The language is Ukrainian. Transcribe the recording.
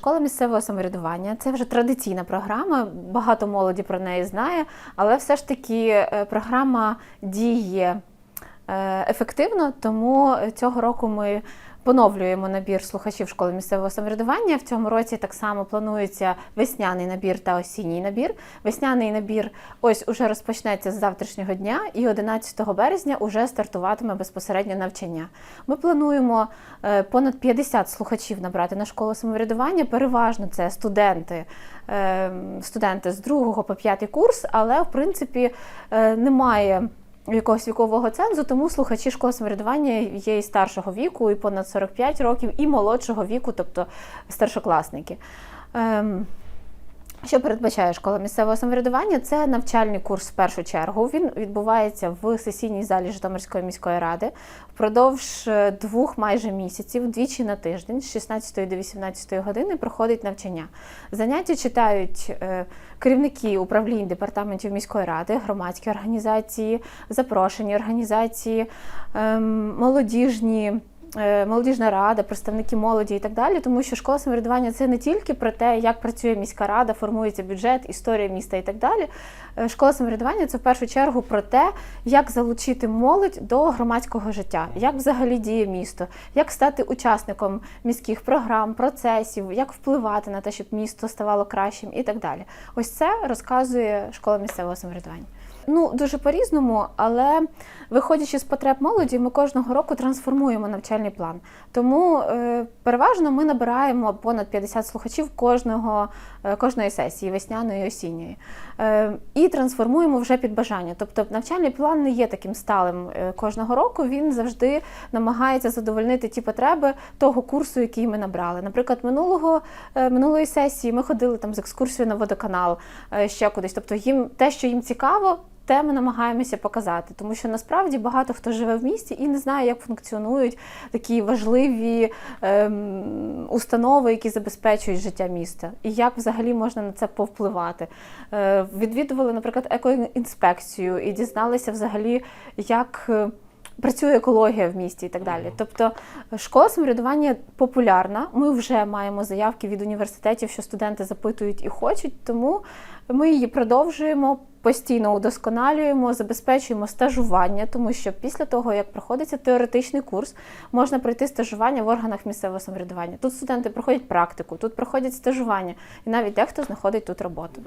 Школа місцевого самоврядування це вже традиційна програма. Багато молоді про неї знає, але все ж таки е, програма діє е, ефективно, тому цього року ми. Поновлюємо набір слухачів школи місцевого самоврядування. В цьому році так само планується весняний набір та осінній набір. Весняний набір ось уже розпочнеться з завтрашнього дня, і 11 березня уже стартуватиме безпосередньо навчання. Ми плануємо е, понад 50 слухачів набрати на школу самоврядування. Переважно це студенти, е, студенти з 2 по 5 курс, але в принципі е, немає якогось вікового цензу, тому слухачі школи самоврядування є і старшого віку, і понад 45 років, і молодшого віку, тобто старшокласники. Ем, що передбачає школа місцевого самоврядування? Це навчальний курс в першу чергу. Він відбувається в сесійній залі Житомирської міської ради впродовж е, двох майже місяців, двічі на тиждень, з 16 до 18 години проходить навчання. Заняття читають е, керівники управлінь департаментів міської ради, громадські організації, запрошені організації, ем, молодіжні. Е, Молодіжна рада, представники молоді і так далі, тому що школа самоврядування це не тільки про те, як працює міська рада, формується бюджет, історія міста і так далі. Е, Школа самоврядування це в першу чергу про те, як залучити молодь до громадського життя, як взагалі діє місто, як стати учасником міських програм, процесів, як впливати на те, щоб місто ставало кращим і так далі. Ось це розказує школа місцевого самоврядування. Ну, дуже по-різному, але виходячи з потреб молоді, ми кожного року трансформуємо навчальний план. Тому е, переважно ми набираємо понад 50 слухачів кожного, е, кожної сесії, весняної і осінньої. Е, і трансформуємо вже під бажання. Тобто навчальний план не є таким сталим е, кожного року. Він завжди намагається задовольнити ті потреби того курсу, який ми набрали. Наприклад, минулого е, минулої сесії ми ходили там з екскурсією на водоканал, е, ще кудись. Тобто їм те, що їм цікаво. Те ми намагаємося показати, тому що насправді багато хто живе в місті і не знає, як функціонують такі важливі ем, установи, які забезпечують життя міста, і як взагалі можна на це повпливати. Е, відвідували, наприклад, екоінспекцію і дізналися взагалі, як. Працює екологія в місті і так далі. Тобто школа самоврядування популярна. Ми вже маємо заявки від університетів, що студенти запитують і хочуть, тому ми її продовжуємо, постійно удосконалюємо, забезпечуємо стажування, тому що після того, як проходиться теоретичний курс, можна пройти стажування в органах місцевого самоврядування. Тут студенти проходять практику, тут проходять стажування, і навіть дехто знаходить тут роботу.